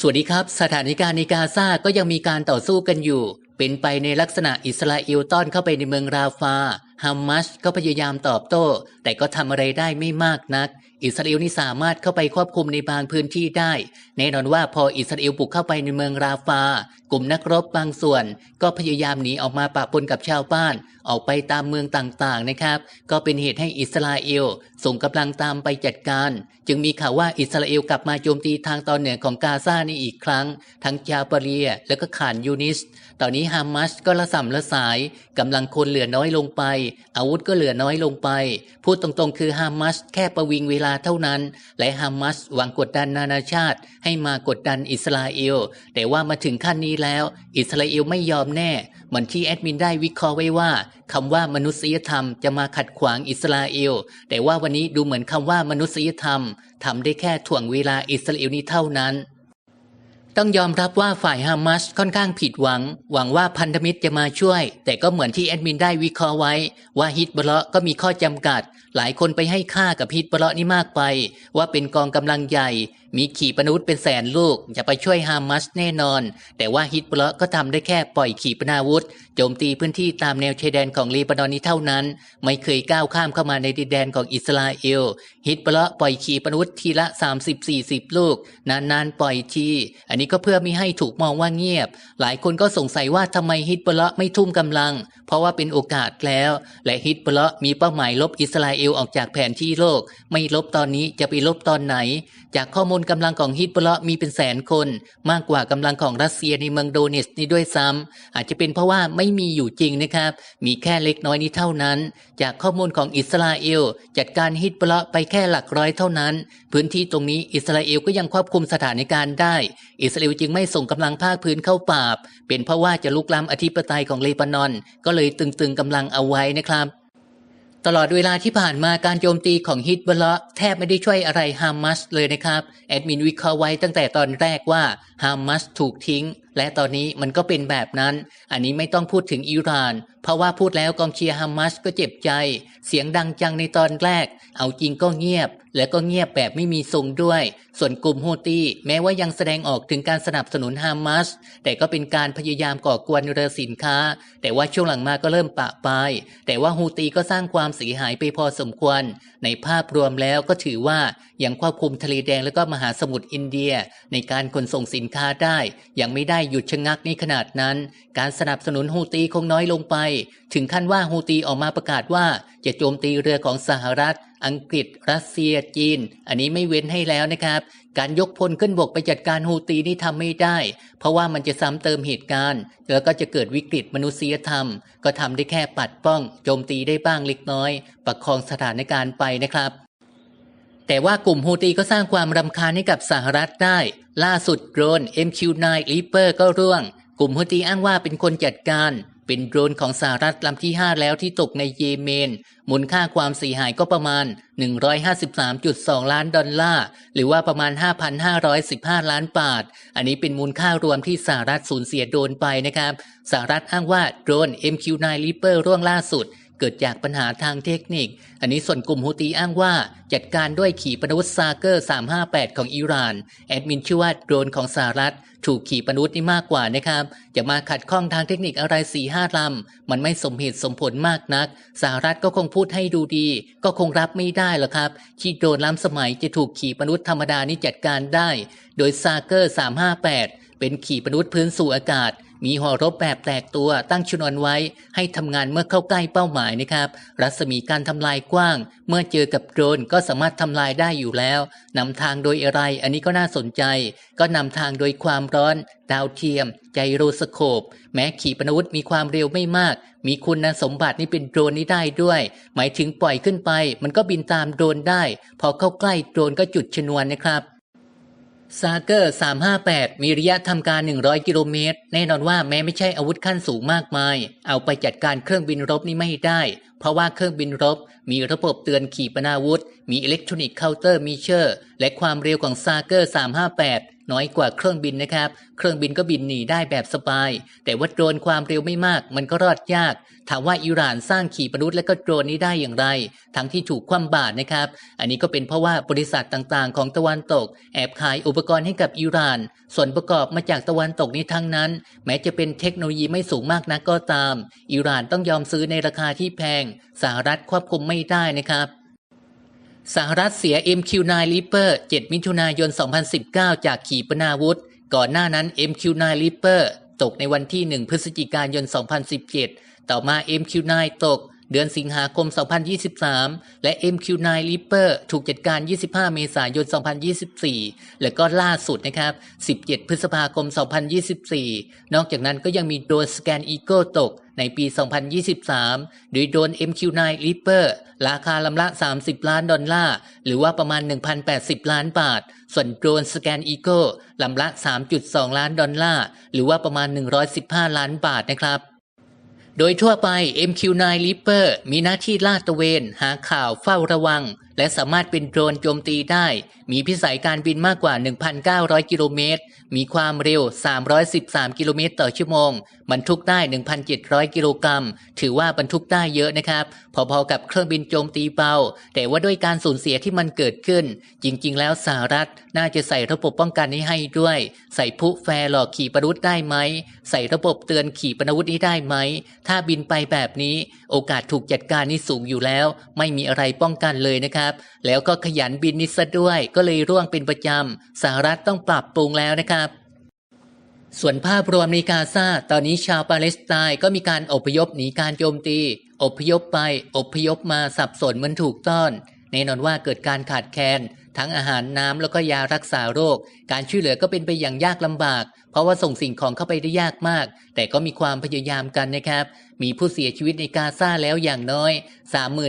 สวัสดีครับ สถานการณ์ในกาซาก็ยังมีการต่อสู้กันอยู่ เป็นไปในลักษณะอิสราเอลต้อนเข้าไปในเมืองราฟาฮามมัสก็พยายามตอบโต้ แต่ก็ทำอะไรได้ไม่มากนัก อิสราเอลนี่สามารถเข้าไปควบคุมในบางพื้นที่ได้ แน่นอนว่าพออิสราเอลบุกเข้าไปในเมืองราฟา กลุ่มนักรบบางส่วน ก็พยายามหนีออกมาปะปนกับชาวบ้าน ออกไปตามเมืองต่างๆนะครับ ก็เป็นเหตุให้อิสราเอลส่งกำลังตามไปจัดการ จึงมีข่าวว่าอิสราเอลกลับมาโจมตีทางตอนเหนือของกาซาในอีกครั้ง ทั้งจาบาเรียและก็ขานยูนิส ตอนนี้ฮามัสก็ละสัมละสายกำลังคนเหลือน้อยลงไป อาวุธก็เหลือน้อยลงไป พูดตรงๆ คือฮามัสแค่ประวิงเวลาเท่านั้น และฮามาสหวังกดดันนานาชาติ ให้มากดดันอิสราเอล แต่ว่ามาถึงขั้นนี้แล้ว อิสราเอลไม่ยอมแน่ เหมือนที่แอดมินได้วิเคราะห์ไว้ว่าคำว่ามนุษยธรรมจะมาขัดขวางอิสราเอล แต่ว่าวันนี้ดูเหมือนคำว่ามนุษยธรรมทำได้แค่ถ่วงเวลาอิสราเอลนี้เท่านั้น ต้องยอมรับว่าฝ่ายฮามาสค่อนข้างผิดหวัง หวังว่าพันธมิตรจะมาช่วย แต่ก็เหมือนที่แอดมินได้วิเคราะห์ไว้ ว่าฮิตบลาะก็มีข้อจำกัด หลายคนไปให้ค่ากับฮิตบลาะนี่มากไป ว่าเป็นกองกำลังใหญ่มีขีปนาวุธเป็นแสนลูก จะไปช่วยฮามาสแน่นอน แต่ว่าฮิตบลก็ทำได้แค่ปล่อยขีปนาวุธ โจมตีพื้นที่ตามแนวชายแดนของลีบานอนนี้เท่านั้น ไม่เคยก้าวข้ามเข้ามาในดินแดนของอิสราเอล ฮิตบลปล่อยขีปนาวุธทีละ 30-40 ลูก นานๆปล่อยที อันนี้ก็เพื่อไม่ให้ถูกมองว่าเงียบ หลายคนก็สงสัยว่าทำไมฮิตบลไม่ทุ่มกำลัง เพราะว่าเป็นโอกาสแล้ว และฮิตบลมีเป้าหมายลบอิสราเอลออกจากแผนที่โลก ไม่ลบตอนนี้จะไปลบตอนไหน จากข้อมูลกำลังของฮิตบลาะมีเป็นแสนคน มากกว่ากำลังของรัสเซียในเมืองโดเนสนี่ด้วยซ้ำอาจจะเป็นเพราะว่าไม่มีอยู่จริงนะครับ มีแค่เล็กน้อยนี้เท่านั้น จากข้อมูลของอิสราเอล จัดการฮิตบลาะไปแค่หลักร้อยเท่านั้น พื้นที่ตรงนี้อิสราเอลก็ยังควบคุมสถานการณ์ได้ อิสราเอลจึงไม่ส่งกำลังภาคพื้นเข้าปราบ เป็นเพราะว่าจะลุกล้ำอธิปไตยของเลบานอน ก็เลยตึงๆกำลังเอาไว้นะครับ ตลอดเวลาที่ผ่านมาการโจมตีของฮิตบละแทบไม่ได้ช่วยอะไรฮามัสเลยนะครับ แอดมินวิเคราะห์ไว้ตั้งแต่ตอนแรกว่าฮามัสถูกทิ้ง และตอนนี้มันก็เป็นแบบนั้น อันนี้ไม่ต้องพูดถึงอิหร่าน เพราะว่าพูดแล้วกองเชียร์ฮามัสก็เจ็บใจ เสียงดังจังในตอนแรก เอาจริงก็เงียบ และก็เงียบแบบไม่มีทรงด้วย ส่วนกลุ่มโฮตี้แม้ว่ายังแสดงออกถึงการสนับสนุนฮามัส แต่ก็เป็นการพยายามก่อกวนเรือสินค้า แต่ว่าช่วงหลังมาก็เริ่มปะปาย แต่ว่าฮูตีก็สร้างความเสียหายไปพอสมควร ในภาพรวมแล้วก็ถือว่ายังควบคุมทะเลแดงและก็มหาสมุทรอินเดีย ในการขนส่งสินค้าได้ ยังไม่ได้หยุดชะงักในขนาดนั้น การสนับสนุนฮูตีคงน้อยลงไปถึงขั้นว่าฮูตีออกมาประกาศว่า จะโจมตีเรือของสหรัฐ อังกฤษ รัสเซียจีน อันนี้ไม่เว้นให้แล้วนะครับ การยกพลขึ้นบกไปจัดการฮูตีนี่ทำไม่ได้ เพราะว่ามันจะซ้ำเติมเหตุการณ์ แล้วก็จะเกิดวิกฤตมนุษยธรรม ก็ทำได้แค่ปัดป้อง โจมตีได้บ้างเล็กน้อย ประคองสถานการณ์ไปนะครับแต่ว่ากลุ่มฮูตีก็สร้างความรำคาญให้กับสหรัฐได้ ล่าสุดโดรน MQ-9 Reaper ก็ร่วง กลุ่มฮูตีอ้างว่าเป็นคนจัดการ เป็นโดรนของสหรัฐลำที่ 5 แล้วที่ตกในเยเมน มูลค่าความเสียหายก็ประมาณ 153.2 ล้านดอลลาร์ หรือว่าประมาณ 5,515 ล้านบาท อันนี้เป็นมูลค่ารวมที่สหรัฐสูญเสียโดรนไปนะครับ สหรัฐอ้างว่าโดรน MQ-9 Reaper ร่วงล่าสุด เกิดจากปัญหาทางเทคนิค อันนี้ส่วนกลุ่มฮูตีอ้างว่า จัดการด้วยขีปนาวุธซาเกอร์ 358 ของอิหร่าน แอดมินชื่อว่าโดรนของสหรัฐ ถูกขีปนาวุธนี่มากกว่านะครับ จะมาขัดข้องทางเทคนิคอะไร4 5ลำ มันไม่สมเหตุสมผลมากนัก สหรัฐก็คงพูดให้ดูดี ก็คงรับไม่ได้หรอกครับ ที่โดรนล้ำสมัยจะถูกขีปนาวุธธรรมดานี่จัดการได้ โดยซาเกอร์ 358 เป็นขีปนาวุธพื้นสู่อากาศ มีหัวรบแบบแตกตัวตั้งชนวนไว้ ให้ทำงานเมื่อเข้าใกล้เป้าหมายนะครับ รัศมีการทำลายกว้าง เมื่อเจอกับโดรนก็สามารถทำลายได้อยู่แล้วนำทางโดยอะไร อันนี้ก็น่าสนใจ ก็นำทางโดยความร้อน ดาวเทียม ไจโรสโคป แม้ขีปนาวุธมีความเร็วไม่มาก มีคุณสมบัตินี่เป็นโดรนนี้ได้ด้วย หมายถึงปล่อยขึ้นไป มันก็บินตามโดรนได้ พอเข้าใกล้โดรนก็จุดชนวนนะครับ ซาเกอร์358 มีระยะทำการ 100 กิโลเมตร แน่นอนว่าแม้ไม่ใช่อาวุธขั้นสูงมากมาย เอาไปจัดการเครื่องบินรบนี่ไม่ได้ เพราะว่าเครื่องบินรบมีระบบเตือนขีปนาวุธ มีอิเล็กทรอนิกส์เคาน์เตอร์มิเชอร์ และความเร็วของซาเกอร์358 น้อยกว่าเครื่องบินนะครับ เครื่องบินก็บินหนีได้แบบสบาย แต่ว่าโดรนความเร็วไม่มาก มันก็รอดยาก ถามว่าอิหร่านสร้างขีปนาวุธและก็โดรนนี้ได้อย่างไร ทั้งที่ถูกคว่ำบาตรนะครับ อันนี้ก็เป็นเพราะว่าบริษัทต่างๆ ของตะวันตก แอบขายอุปกรณ์ให้กับอิหร่าน ส่วนประกอบมาจากตะวันตกนี้ทั้งนั้น แม้จะเป็นเทคโนโลยีไม่สูงมากนักก็ตาม อิหร่านต้องยอมซื้อในราคาที่แพง สหรัฐควบคุมไม่ได้นะครับ สหรัฐเสีย MQ-9 Reaper 7 มิถุนายน 2019 จากขีปนาวุธ ก่อนหน้านั้น MQ-9 Reaper ตกในวันที่ 1 พฤศจิกายน 2017 ต่อมา MQ-9 ตก เดือนสิงหาคม 2023 และ MQ-9 Reaper ถูกจัดการ 25 เมษายน 2024 และก็ล่าสุดนะครับ 17 พฤษภาคม 2024 นอกจากนั้นก็ยังมีโดรนสแกนอีโก้ตกในปี 2023 โดยโดรน MQ-9 Reaper ราคาลำละ 30 ล้านดอลลาร์ หรือว่าประมาณ 1,080 ล้านบาท ส่วนโดรนสแกนอีโก้ลำละ 3.2 ล้านดอลลาร์ หรือว่าประมาณ 115 ล้านบาทนะครับ โดยทั่วไป MQ-9 Reaper มีหน้าที่ลาดตระเวน หาข่าวเฝ้าระวัง และสามารถเป็นโดรนโจมตีได้ มีพิสัยการบินมากกว่า 1,900 กิโลเมตร มีความเร็ว 313 กิโลเมตรต่อชั่วโมง บรรทุกได้ 1,700 กิโลกรัม ถือว่าบรรทุกได้เยอะนะครับ พอๆกับเครื่องบินโจมตีเบา แต่ว่าด้วยการสูญเสียที่มันเกิดขึ้น จริง ๆ แล้วสหรัฐน่าจะใส่ระบบป้องกันนี้ให้ด้วย ใส่ผู้แฟร์หลอกขี่ปนาวุธได้ไหม ใส่ระบบเตือนขี่ปนาวุธนี้ได้ไหม ถ้าบินไปแบบนี้ โอกาสถูกจัดการนี่สูงอยู่แล้ว ไม่มีอะไรป้องกันเลยนะครับแล้วก็ขยันบินนิดซะด้วย ก็เลยร่วงเป็นประจำสหรัฐต้องปรับปรุงแล้วนะครับส่วนภาพรวมในกาซาตอนนี้ชาวปาเลสไตน์ก็มีการอพยพหนีการโจมตี อพยพไป อพยพมาสับสนเหมือนถูกต้อน แน่นอนว่าเกิดการขาดแคลน ทั้งอาหารน้ำแล้วก็ยารักษาโรค การช่วยเหลือก็เป็นไปอย่างยากลำบาก เพราะว่าส่งสิ่งของเข้าไปได้ยากมาก แต่ก็มีความพยายามกันนะครับ มีผู้เสียชีวิตในกาซาแล้วอย่างน้อย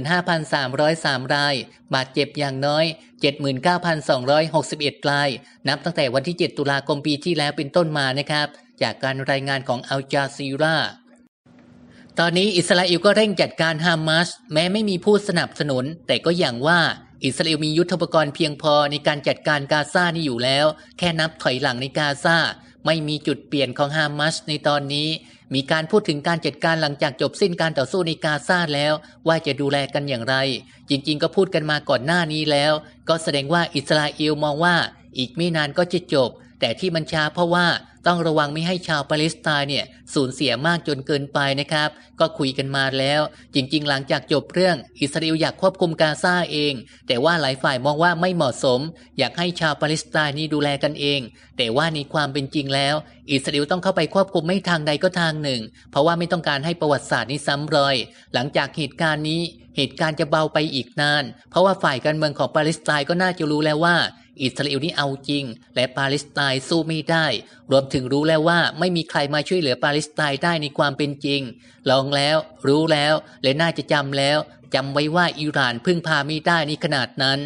35,303 ราย บาดเจ็บอย่างน้อย 79,261 ราย นับตั้งแต่วันที่ 7 ตุลาคมปีที่แล้วเป็นต้นมานะครับ จากการรายงานของอัลจาซีราตอนนี้อิสราเอลก็เร่งจัดการฮามาสแม้ไม่มีผู้สนับสนุน แต่ก็อย่างว่า อิสราเอลมียุทธปกรณ์เพียงพอในการจัดการกาซานี่อยู่แล้ว แค่นับถอยหลังในกาซาไม่มีจุดเปลี่ยนของฮามาสในตอนนี้ มีการพูดถึงการจัดการหลังจากจบสิ้นการต่อสู้ในกาซาแล้ว ว่าจะดูแลกันอย่างไร จริง ๆ ก็พูดกันมาก่อนหน้านี้แล้ว ก็แสดงว่าอิสราเอลมองว่าอีกไม่นานก็จะจบ แต่ที่มันช้าเพราะว่าต้องระวังไม่ให้ชาวปาเลสไตน์เนี่ยสูญเสียมากจนเกินไปนะครับ ก็คุยกันมาแล้ว จริง ๆ หลังจากจบเรื่อง อิสราเอลอยากควบคุมกาซาเอง แต่ว่าหลายฝ่ายมองว่าไม่เหมาะสม อยากให้ชาวปาเลสไตน์นี่ดูแลกันเอง แต่ว่าในความเป็นจริงแล้ว อิสราเอลต้องเข้าไปควบคุมไม่ทางใดก็ทางหนึ่ง เพราะว่าไม่ต้องการให้ประวัติศาสตร์นี้ซ้ำรอย หลังจากเหตุการณ์นี้ เหตุการณ์จะเบาไปอีกนาน เพราะว่าฝ่ายการเมืองของปาเลสไตน์ก็น่าจะรู้แล้วว่า อิสราเอลนี่เอาจริง และปาเลสไตน์สู้ไม่ได้ รวมถึงรู้แล้วว่าไม่มีใครมาช่วยเหลือปาเลสไตน์ได้ในความเป็นจริง ลองแล้ว รู้แล้ว และน่าจะจำแล้วจำไว้ว่าอิหร่านพึ่งพาไม่ได้ในขนาดนั้น